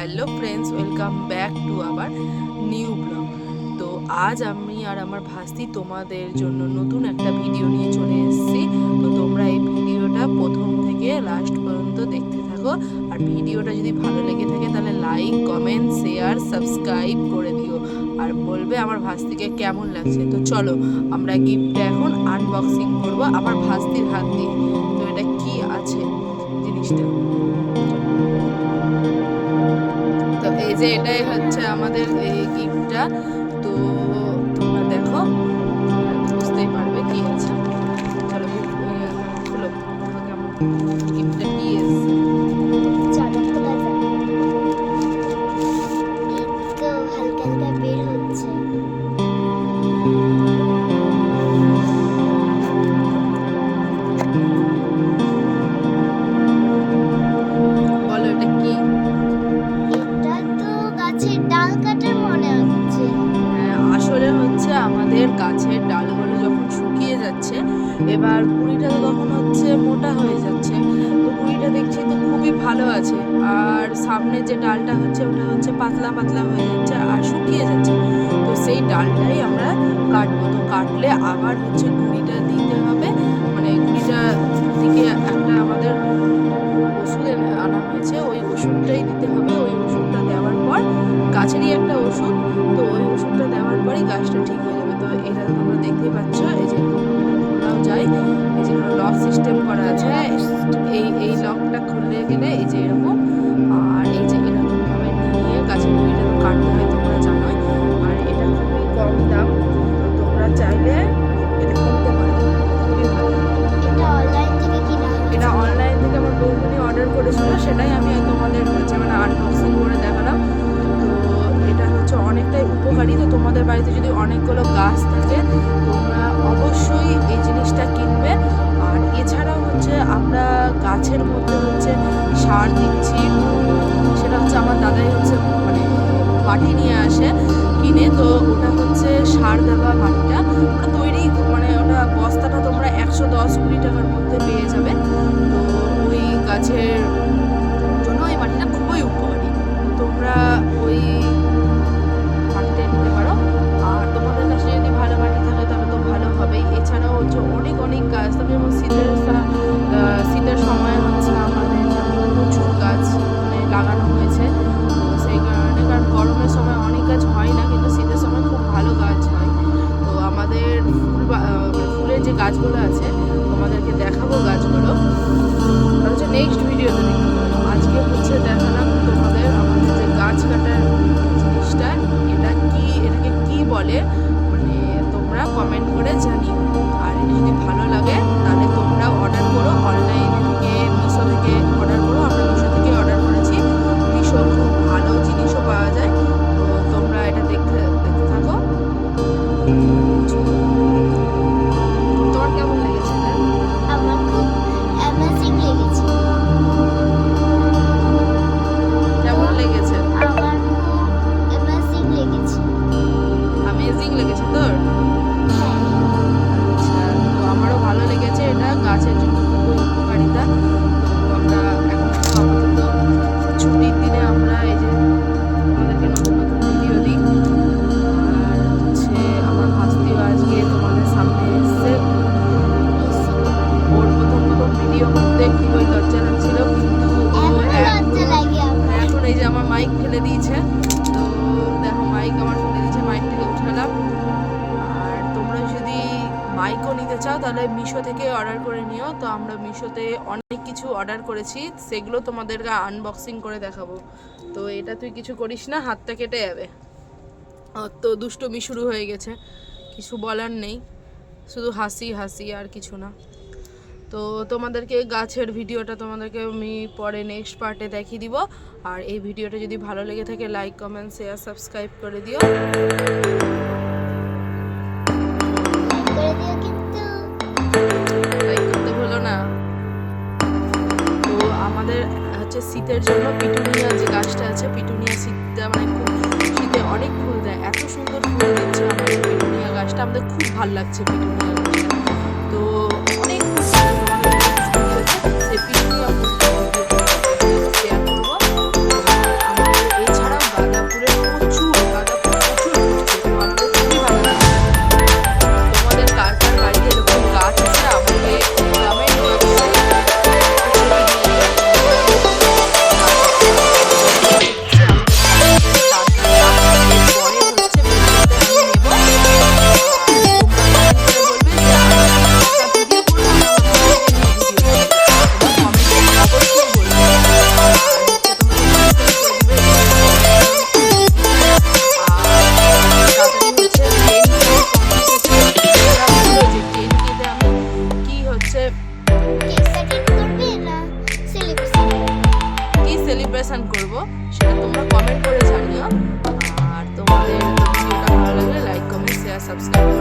Hello friends welcome back to আবার new blog তো আজ আমি আর আমার ভাস্তি তোমাদের জন্য নতুন একটা ভিডিও নিয়ে চলে এসেছি। তো তোমরা এই ভিডিওটা প্রথম থেকে লাস্ট পর্যন্ত দেখতে থাকো। আর ভিডিওটা যদি ভালো লেগে থাকে তাহলে লাইক কমেন্ট শেয়ার সাবস্ক্রাইব করে দিও। আর বলবে আমার ভাস্তিকে কেমন লাগছে। তো চলো, আমরা গিফটটা এখন আনবক্সিং করব আমার ভাস্তির হাত দিয়ে। তো এটা কি আছে জিনিসটা? যে এটাই হচ্ছে আমাদের এই গিফটটা তো তোমরা দেখো। এবার তো তখন হচ্ছে, মোটা হয়ে যাচ্ছে। তো কুড়িটা দেখছি তো খুবই ভালো আছে। আর সামনে যে ডালটা হচ্ছে, ওটা হচ্ছে পাতলা পাতলা হয়ে যাচ্ছে আর শুকিয়ে যাচ্ছে। তো সেই ডালটাই আমরা কাটবো। তো কাটলে আবার হচ্ছে কুড়িটা দিতে হবে। মানে কুড়িটা থেকে একটা আমাদের ওষুধ আনা হয়েছে, ওই ওষুধটাই দিতে হবে। ওই ওষুধটা দেওয়ার পর গাছেরই একটা ওষুধ। তো ওই ওষুধটা দেওয়ার পরেই গাছটা ঠিক হয়ে যাবে। তো এটা তোমরা দেখতেই পাচ্ছ, এই যে এই যে লক সিস্টেম করা আছে এই এই লকটা খুলে গেলে এই যে এরকম আর এই যে এরকম ভাবে নিয়ে গাছের তো কাটতে হয় তোমরা জানোই আর এটা খুবই কম দাম তোমরা চাইলে এটা কিনতে পারো খুবই ভালো। এটা অনলাইন থেকে আমার বৌমনি অর্ডার করেছিল সেটাই আমি তোমাদের হচ্ছে মানে আনবক্সিং করে দেখালাম তো এটা হচ্ছে অনেকটাই উপকারী তো তোমাদের বাড়িতে যদি অনেকগুলো গাছ থাকে, তোমরা অবশ্যই এই জিনিসটা কিনবে। আর এছাড়াও হচ্ছে আমরা গাছের মধ্যে হচ্ছে সার দিচ্ছি। সেটা হচ্ছে আমার দাদাই হচ্ছে মানে মাটি নিয়ে আসে, কিনে। তো ওটা হচ্ছে সার দেওয়া মাটিটা। ওটা তৈরি মানে ওটা বস্তাটা তোমরা একশো দশ কুড়ি টাকার মধ্যে পেয়ে যাবে। তো ওই গাছের গাছগুলো আছে তোমাদেরকে দেখাবো গাছগুলো। হচ্ছে নেক্সট ভিডিওতে দেখতে মাইকও নিতে চাও, তাহলে মিশো থেকে অর্ডার করে নিও। তো আমরা মিশোতে অনেক কিছু অর্ডার করেছি, সেগুলো তোমাদেরকে আনবক্সিং করে দেখাবো। তো এটা তুই কিছু করিস না, হাতটা কেটে যাবে। তো দুষ্টমি শুরু হয়ে গেছে, কিছু বলার নেই। শুধু হাসি হাসি আর কিছু না। তো তোমাদেরকে গাছের ভিডিওটা তোমাদেরকে আমি পরে নেক্সট পার্টে দেখিয়ে দিব। আর এই ভিডিওটা যদি ভালো লেগে থাকে লাইক কমেন্ট শেয়ার সাবস্ক্রাইব করে দিও। শীতের জন্য পিটুনিয়া যে গাছটা আছে, পিটুনিয়া শীতটা মানে খুব শীতে অনেক ফুল দেয়। এত সুন্দর ফুল দিচ্ছে আমাদের পিটুনিয়া গাছটা। আমাদের খুব ভালো লাগছে পিটুনিয়া গাছটা। তো অনেক সেই পিটুনিয়া কমেন্ট